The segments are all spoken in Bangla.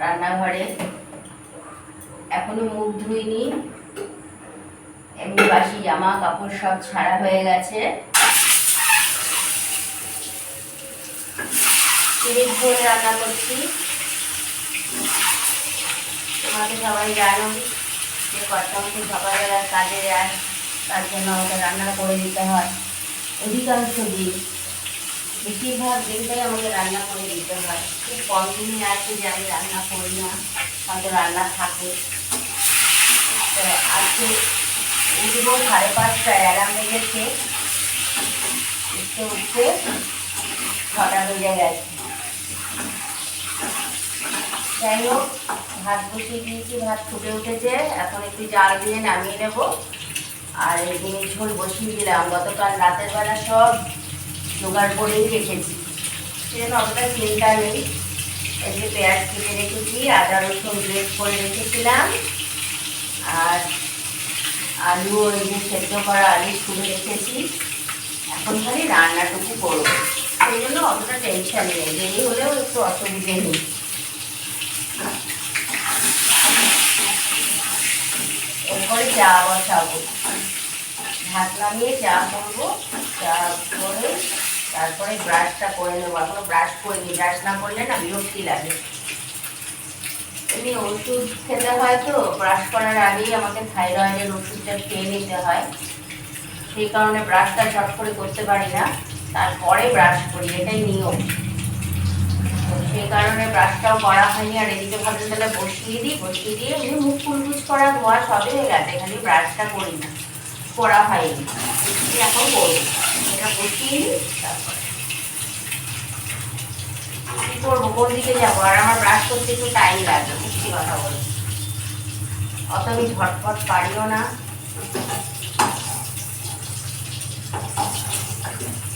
রান্নাঘরে। এখনও মুখ ধুইনি। এমনি বাসি জামা কাপড় সব ছাড়া হয়ে গেছে। চিড়ির ঝোল রান্না করছি। তোমাকে সবাই জানো যে কর্তামকে সকালবেলা কাজে যায় তার জন্য আমাকে রান্না করে দিতে হয়। অধিকাংশ দিন বেশিরভাগ দিনটাই আমাকে রান্না করে দিতে হয়। খুব কম দিনই আছে যে আমি রান্না করি না হয়তো রান্না থাকে। তো আজকে উঠবো সাড়ে পাঁচটায় অ্যালার্ম লেগেছে উঠতে উঠতে ছটা বেজে গেছে। যাই হোক, ভাত বসিয়ে দিয়েছি, ভাত ফুটে উঠেছে। এখন একটু জাল দিয়ে নামিয়ে নেব। আর ডিমের ঝোল বসিয়ে দিলাম। গতকাল রাতের বেলা সব জোগাড় করেই রেখেছি। সেজন্য অতটা চিন্তা নেই। যে পেঁয়াজ কেটে রেখেছি, আদা, রসুন গ্রেট করে রেখেছিলাম। আর আলু ওই যে সেদ্ধ করা আলু ছুলে রেখেছি। এখন খালি রান্নাটুকু করব। সেই জন্য অতটা টেনশন নেই। দেরি হলেও একটু অসুবিধে নেই। এরপরে চা বসাবো। ভাত নামিয়ে চা করব। চা করে তারপরে ব্রাশটা করে নেব। এখনও ব্রাশ করিনি ব্রাশ না করলে না বিরক্তি লাগে। এমনি ওষুধ খেতে হয় তো ব্রাশ করার আগেই আমাকে থাইরয়েডের ওষুধটা খেয়ে নিতে হয়। সেই কারণে ব্রাশটা চট করে করতে পারি না। তারপরে ব্রাশ করি, এটাই নিয়ম। সেই কারণে ব্রাশটাও করা হয়নি, আর এদিকে ভাবলাম তাহলে বসিয়ে দিই। বসিয়ে দিয়ে মুখ ফুলকুচ করা ধোয়া সবই হয়ে গেছে, খালি ব্রাশটা করি না। করা হয়নি। এখন করব এটা বসিয়ে তারপরে। কি করব, কোন দিকে যাব? আর আমার ব্রাশ করতে একটু টাইম লাগবে কথা অত আমি ঝটপট পারিও না।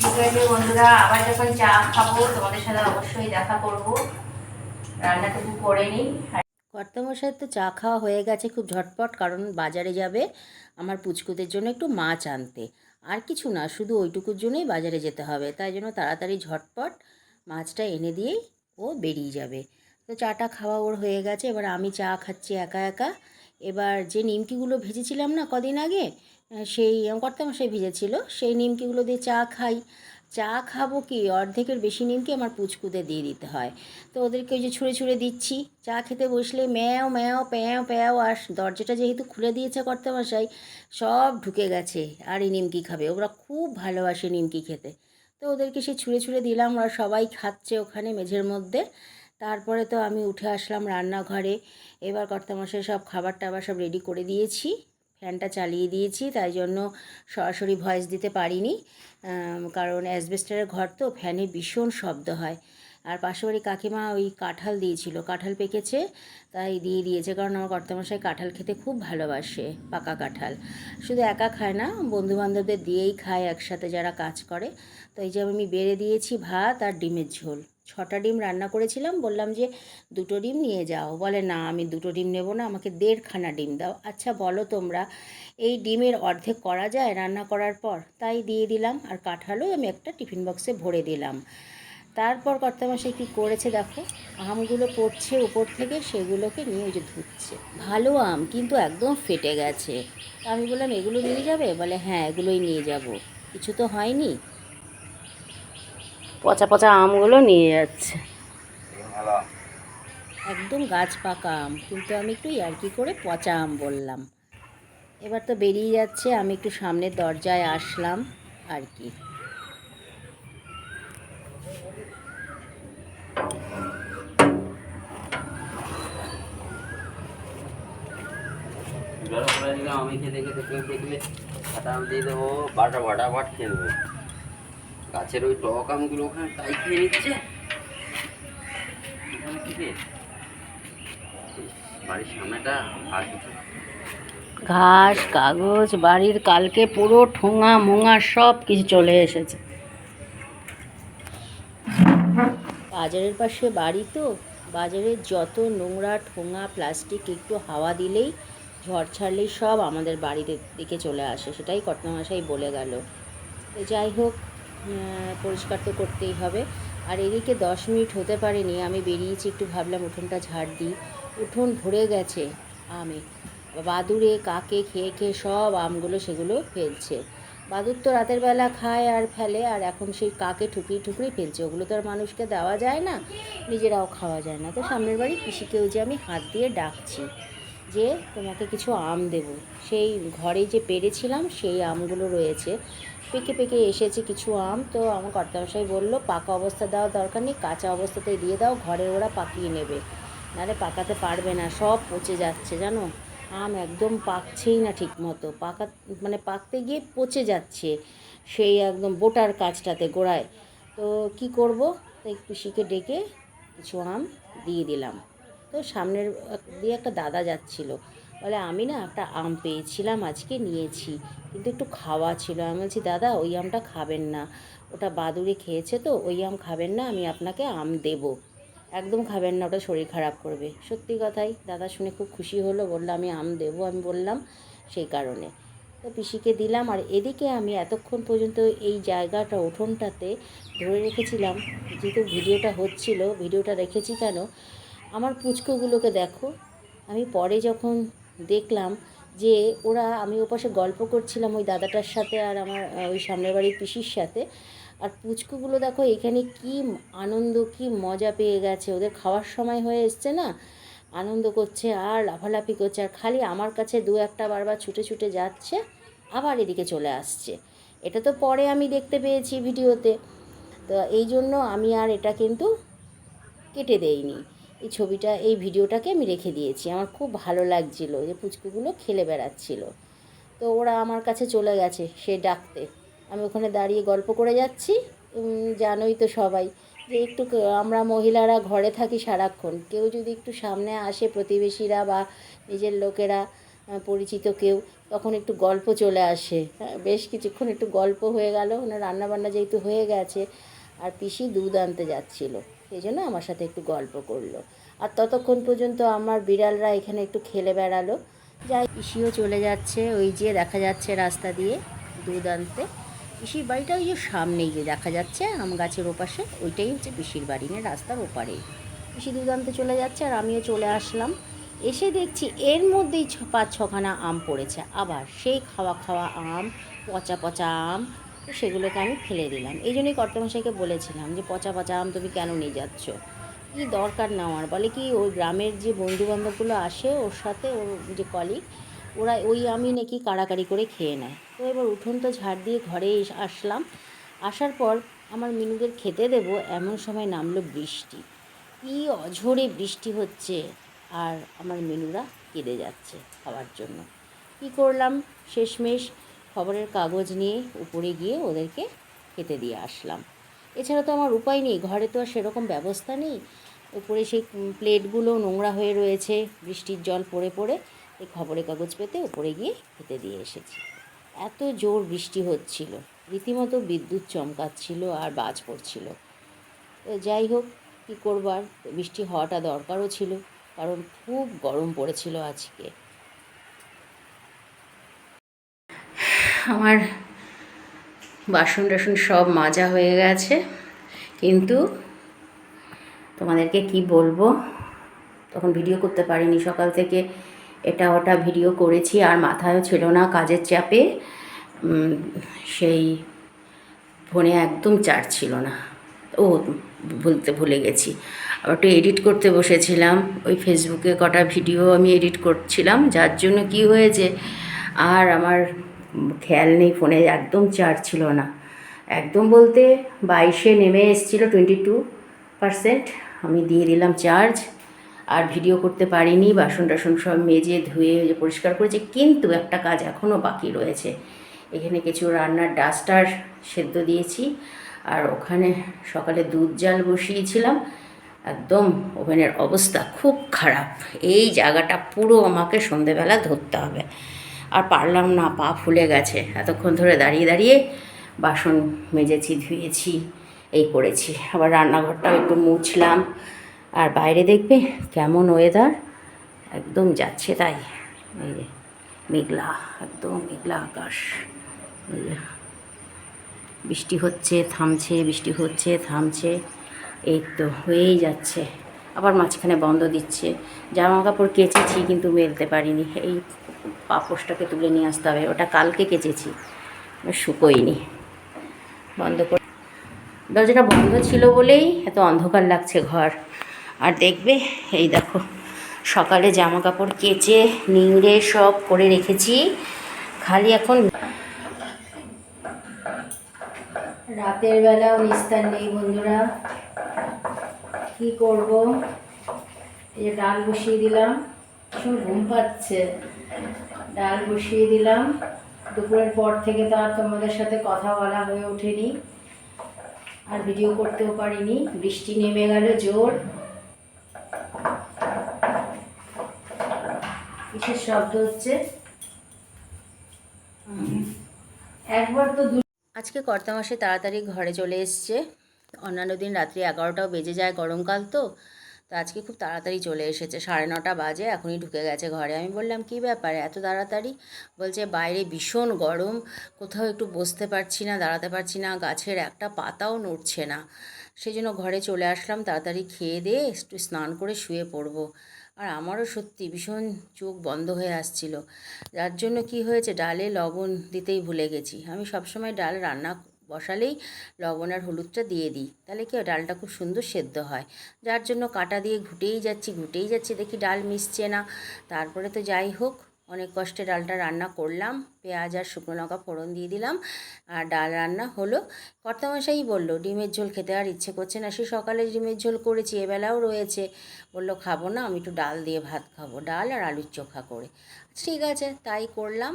ঠিক আছে বন্ধুরা, আবার যখন চা খাব, তোমাদের সাথে অবশ্যই দেখা করব। রান্নাটুকু করে নিই কর্তামশাইয়ের তো চা খাওয়া হয়ে গেছে খুব ঝটপট, কারণ বাজারে যাবে। আমার পুচকুদের জন্য একটু মাছ আনতে। আর কিছু না, শুধু ওইটুকুর জন্যই বাজারে যেতে হবে। তাই জন্য তাড়াতাড়ি ঝটপট মাছটা এনে দিয়েই ও বেরিয়ে যাবে। তো চাটা খাওয়া ওর হয়ে গেছে, এবার আমি চা খাচ্ছি একা একা। এবার যে নিমকিগুলো ভেজেছিলাম না কদিন আগে, সেই কর্তামশাই ভেজেছিল, সেই নিমকিগুলো দিয়ে চা খাই। চা খাব কি? অর্ধেকের বেশি নিমকি আমার পুচকুতে দিয়ে দিতে হয়। তো ওদেরকে ওই যে ছুঁড়ে ছুঁড়ে দিচ্ছি। চা খেতে বসলে ম্যাও ম্যাও, প্যাও প্যাও, আর দরজাটা যেহেতু খুলে দিয়েছে কর্তামশাই, সব ঢুকে গেছে। আর এই নিমকি খাবে। ওরা খুব ভালোবাসে নিমকি খেতে। তো ওদেরকে সে ছুঁড়ে ছুঁড়ে দিলাম। ওরা সবাই খাচ্ছে ওখানে মেঝের মধ্যে। তারপরে তো আমি উঠে আসলাম রান্নাঘরে। এবার কর্তামশাই সব খাবার টাবার সব রেডি করে দিয়েছি। ফ্যানটা চালিয়ে দিয়েছি, তাই জন্য সরাসরি ভয়েস দিতে পারিনি। কারণ অ্যাসবেস্টারের ঘর তো ফ্যানে ভীষণ শব্দ হয়। আর বাড়ি কাকিমা ওই কাঁঠাল দিয়েছিল, কাঁঠাল পেকেছে, তাই দিয়ে দিয়েছে। কারণ আমার কর্তামশাই কাঁঠাল খেতে খুব ভালোবাসে, পাকা কাঁঠাল। শুধু একা খায় না, বন্ধুবান্ধবদের দিয়েই খায় একসাথে যারা কাজ করে। তো এই যে আমি বেড়ে দিয়েছি ভাত আর ডিমের ঝোল। ছটা ডিম রান্না করেছিলাম, বললাম যে দুটো ডিম নিয়ে যাও। বলে, না, আমি দুটো ডিম নেব না, আমাকে দেড়খানা ডিম দাও। আচ্ছা বলো তোমরা, এই ডিমের অর্ধেক করা যায় রান্না করার পর? তাই দিয়ে দিলাম, আর কাঁঠালও আমি একটা টিফিন বক্সে ভরে দিলাম। তারপর কর্তামশাই কী করেছে দেখো, আমগুলো পড়ছে উপর থেকে, সেগুলোকে নিয়ে যে ধুচ্ছে। ভালো আম, কিন্তু একদম ফেটে গেছে। আমি বললাম, এগুলো নিয়ে যাবে? বলে হ্যাঁ এগুলোই নিয়ে যাব। কিছু তো হয়নি? পচা পচা আমগুলো নিয়ে যাচ্ছে। একদম গাছ পাকা আম কিন্তু আমি একটু ইয়ার্কি করে পচা আম বললাম। এবার তো বেরিয়ে যাচ্ছে আমি একটু সামনের দরজায় আসলাম আর কি। আমি খেতে খেতে দেখলে আম দিয়ে দেবো বাটা বাটা বাট খেয়ে দেবো গাছের ওই টক আমগুলো ওখানে তাই খেয়ে নিচ্ছে। বাড়ির সামনেটা আর কিছু ঘাস, কাগজ, বাড়ির কালকে পুরো ঠোঙা মোঙা সব কিছু চলে এসেছে। বাজারের পাশে বাড়ি তো, বাজারের যত নোংরা ঠোঙা, প্লাস্টিক, একটু হাওয়া দিলেই ঝড় ছাড়লেই সব আমাদের বাড়ির দিকে চলে আসে, সেটাই কর্তমাশাই বলে গেল। যাই হোক পরিষ্কার তো করতেই হবে। আর এদিকে দশ মিনিট হতে পারেনি, আমি বেরিয়েছি, একটু ভাবলাম উঠোনটা ঝাড় দিই। উঠোন ভরে গেছে আমে। বাদুড়ে কাকে খেয়ে খেয়ে সব আমগুলো সেগুলো ফেলছে। বাদুর তো রাতের বেলা খায় আর ফেলে, আর এখন সেই কাকে ঠুকরি ঠুকরি ফেলছে, ওগুলো তো আর মানুষকে দেওয়া যায় না, নিজেরাও খাওয়া যায় না। তো সামনের বাড়ি পিসিকেও যে আমি হাত দিয়ে ডাকছি যে তোমাকে কিছু আম দেব। সেই ঘরে যে পেরেছিলাম, সেই আমগুলো রয়েছে। পেকে পেকে এসেছে কিছু আম, তো আমার কর্তামশাই বলল, পাকা অবস্থা দেওয়ার দরকার নেই, কাঁচা অবস্থাতেই দিয়ে দাও, ঘরে ওরা পাকিয়ে নেবে। নাহলে পাকাতে পারবে না, সব পচে যাচ্ছে, জানো? আম একদম পাকছেই না ঠিক মতো পাকা মানে পাকতে গিয়ে পচে যাচ্ছে সেই একদম বোটার কাজটাতে গোড়ায়। তো কি করব? তাই পিসিকে ডেকে কিছু আম দিয়ে দিলাম। তো সামনের, দিয়ে একটা দাদা যাচ্ছিল। বলে, আমি না একটা আম পেয়েছিলাম, আজকে নিয়েছি। কিন্তু একটু খাওয়া ছিল। আমি বলছি, দাদা, ওই আমটা খাবেন না। ওটা বাদুড়ে খেয়েছে তো, ওই আম খাবেন না, আমি আপনাকে আম দেবো। একদম খাবেন না, ওটা শরীর খারাপ করবে। সত্যি কথাই, দাদা শুনে খুব খুশি হলো, বলল, আমি আম দেবো। আমি বললাম, সেই কারণে। তো পিসিকে দিলাম, আর এদিকে আমি এতক্ষণ পর্যন্ত এই জায়গাটা, উঠোনটাতে ধরে রেখেছিলাম। যেহেতু ভিডিওটা হচ্ছিল, ভিডিওটা রেখেছি কেন? আমার পুচকোগুলোকে দেখো। আমি পরে যখন দেখলাম যে ওরা, আমি ওপাশে গল্প করছিলাম ওই দাদাটার সাথে আর আমার ওই সামনের বাড়ির পিসির সাথে। আর পুচকুগুলো দেখো, এখানে কি আনন্দ, কি মজা পেয়ে গেছে। ওদের খাওয়ার সময় হয়ে এসছে না? আনন্দ করছে আর লাফালাফি করছে। আর খালি আমার কাছে দু একটা বারবার ছুটে ছুটে যাচ্ছে, আবার এদিকে চলে আসছে। এটা তো পরে আমি দেখতে পেয়েছি ভিডিওতে। তো এই জন্য আমি আর এটা কিন্তু কেটে দেইনি। এই ছবিটা এই ভিডিওটাকে আমি রেখে দিয়েছি। আমার খুব ভালো লাগছিল যে পুচকুগুলো খেলে বেড়াচ্ছিল। তো ওরা আমার কাছে চলে গেছে সে ডাকতে। আমি ওখানে দাঁড়িয়ে গল্প করে যাচ্ছি। জানোই তো সবাই যে একটু আমরা মহিলারা ঘরে থাকি সারাক্ষণ। কেউ যদি একটু সামনে আসে প্রতিবেশীরা বা নিজের লোকেরা পরিচিত কেউ তখন একটু গল্প চলে আসে। হ্যাঁ, বেশ কিছুক্ষণ একটু গল্প হয়ে গেল। মানে রান্নাবান্না যেহেতু হয়ে গেছে আর পিসি দুধ আনতে যাচ্ছিল। সেই জন্য আমার সাথে একটু গল্প করল। আর ততক্ষণ পর্যন্ত আমার বিড়ালরা এখানে একটু খেলে বেড়ালো। যাই পিসিও চলে যাচ্ছে, ওই যে দেখা যাচ্ছে রাস্তা দিয়ে দুধ আনতে বাড়িটা ওই যে সামনেই যে দেখা যাচ্ছে, আম গাছের ওপাশে, ওইটাই হচ্ছে পিসির বাড়ি না রাস্তার ওপারে পিসি দুধ আনতে চলে যাচ্ছে আর আমিও চলে আসলাম। এসে দেখছি এর মধ্যেই পাঁচ, ছখানা আম পড়েছে। আবার সেই খাওয়া খাওয়া আম, পচা পচা আম তো সেগুলোকে আমি ফেলে দিলাম। এই জন্যই কর্তমশাইকে বলেছিলাম যে, পচা পচা আম তুমি কেন নিয়ে যাচ্ছ? কি দরকার নেওয়ার বলে কি, ওই গ্রামের যে বন্ধু বান্ধবগুলো আসে, ওর সাথে ওর যে কলিগ ওরা ওই আমি নাকি কাড়াকাড়ি করে খেয়ে নেয়। তো এবার উঠোন তো ঝাড় দিয়ে ঘরে আসলাম। আসার পর আমার মিনুদের খেতে দেবো, এমন সময় নামলো বৃষ্টি। কি অঝোরে বৃষ্টি হচ্ছে, আর আমার মেনুরা কেঁদে যাচ্ছে খাওয়ার জন্য। কি করলাম? শেষমেশ খবরের কাগজ নিয়ে উপরে গিয়ে ওদেরকে খেতে দিয়ে আসলাম। এছাড়া তো আমার উপায় নেই, ঘরে তো আর সেরকম ব্যবস্থা নেই। উপরে সেই প্লেটগুলো নোংরা হয়ে রয়েছে, বৃষ্টির জল পড়ে পড়ে, এই খবরের কাগজ পেতে উপরে গিয়ে খেতে দিয়ে এসেছি। এত জোর বৃষ্টি হচ্ছিল, রীতিমতো বিদ্যুৎ চমকাচ্ছিল আর বাজ পড়ছিল। তো যাই হোক, কী করবার বৃষ্টি হওয়াটা দরকারও ছিল, কারণ খুব গরম পড়েছিল আজকে। আমার বাসন টাসন সব মাজা হয়ে গেছে। কিন্তু তোমাদেরকে কি বলব? তখন ভিডিও করতে পারিনি। সকাল থেকে এটা ওটা ভিডিও করেছি, আর মাথায়ও ছিল না কাজের চাপে। সেই ফোনে একদম চার্জ ছিল না। ও বলতে ভুলে গেছি। আবার একটু এডিট করতে বসেছিলাম। ওই ফেসবুকে কটা ভিডিও আমি এডিট করছিলাম। যার জন্য কি হয়েছে? আর আমার খেয়াল নেই, ফোনে একদম চার্জ ছিল না। একদম বলতে বাইশে নেমে এসেছিল টোয়েন্টি টু পারসেন্ট আমি দিয়ে দিলাম চার্জ আর ভিডিও করতে পারিনি, বাসন টাসন সব মেজে ধুয়ে পরিষ্কার করেছে, কিন্তু একটা কাজ এখনও বাকি রয়েছে। এখানে কিছু রান্নার ডাস্টার সেদ্ধ দিয়েছি, আর ওখানে সকালে দুধ জাল বসিয়েছিলাম। একদম ওভেনের অবস্থা খুব খারাপ। এই জায়গাটা পুরো আমাকে সন্ধেবেলা ধরতে হবে। আর পারলাম না, পা ফুলে গেছে। এতক্ষণ ধরে দাঁড়িয়ে দাঁড়িয়ে বাসন মেজেছি, ধুয়েছি, এই করেছি। আবার রান্নাঘরটাও একটু মুছলাম। আর বাইরে দেখবে কেমন ওয়েদার একদম যাচ্ছে তাই। এই যে মেঘলা, একদম মেঘলা আকাশ। বৃষ্টি হচ্ছে, থামছে, বৃষ্টি হচ্ছে, থামছে। এই তো হয়েই যাচ্ছে। আবার মাঝখানে বন্ধ দিচ্ছে। জামা কাপড় কেচেছি কিন্তু মেলতে পারিনি। এই পাপোশটাকে তুলে নিয়ে আসতে হবে। ওটা কালকে কেচেছি। শুকোয়নি। বন্ধ করে দরজাটা বন্ধ ছিল বলেই এত অন্ধকার লাগছে ঘর। আর দেখবে, এই দেখো, সকালে জামা কাপড় কেচে, নিংড়ে সব করে রেখেছি। খালি এখন রাতের বেলাও নিস্তার নেই বন্ধুরা। কি করব? এই ডাল বসিয়ে দিলাম। ভীষণ ঘুম পাচ্ছে। ডাল বসিয়ে দিলাম। দুপুরের পর থেকে তো আর তোমাদের সাথে কথা বলা হয়ে ওঠেনি। আর ভিডিও করতেও পারিনি। বৃষ্টি নেমে গেল জোর। কিসের শব্দ হচ্ছে? একবার তো আজকে কর্তা মাসে তাড়াতাড়ি ঘরে চলে এসছে। অন্যান্য দিন রাত্রি এগারোটাও বেজে যায় গরমকাল তো। তো আজকে খুব তাড়াতাড়ি চলে এসেছে। সাড়ে নটা বাজে, এখনই ঢুকে গেছে ঘরে। আমি বললাম, কি ব্যাপার? এত তাড়াতাড়ি? বলছে, বাইরে ভীষণ গরম। কোথাও একটু বসতে পারছি না, দাঁড়াতে পারছি না। গাছের একটা পাতাও নড়ছে না। সেই জন্য ঘরে চলে আসলাম। তাড়াতাড়ি খেয়ে দিয়ে একটু স্নান করে শুয়ে পড়ব। আর আমারও সত্যি ভীষণ চোখ বন্ধ হয়ে আসছিল। যার জন্য কি হয়েছে? ডালে লবণ দিতেই ভুলে গেছি। আমি সবসময় ডাল রান্না বসালেই লবণ আর হলুদটা দিয়ে দিই। তাহলে কি ডালটা খুব সুন্দর সেদ্ধ হয়। যার জন্য কাটা দিয়ে ঘুটেই যাচ্ছি ঘুটেই যাচ্ছি, দেখি ডাল মিশছে না। তারপরে তো যাই হোক, অনেক কষ্টে ডালটা রান্না করলাম। পেঁয়াজ আর শুকনো লঙ্কা ফোড়ন দিয়ে দিলাম। আর ডাল রান্না হলো। কর্তামশাই বলল, ডিমের ঝোল খেতে আর ইচ্ছে করছে না। সে সকালে ডিমের ঝোল করেছি, এবেলাও রয়েছে। বলল, খাব না, আমি একটু ডাল দিয়ে ভাত খাব। ডাল আর আলুর চোখা করে। ঠিক আছে, তাই করলাম।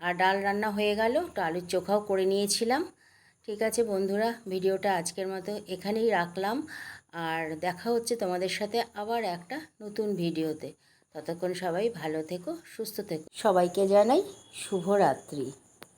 আর ডাল রান্না হয়ে গেল, তো আলুর চোখাও করে নিয়েছিলাম। ঠিক আছে বন্ধুরা, ভিডিওটা আজকের মতো এখানেই রাখলাম। আর দেখা হচ্ছে তোমাদের সাথে আবার একটা নতুন ভিডিওতে। ততক্ষণ সবাই ভালো থেকো, সুস্থ থেকো। সবাইকে জানাই শুভরাত্রি।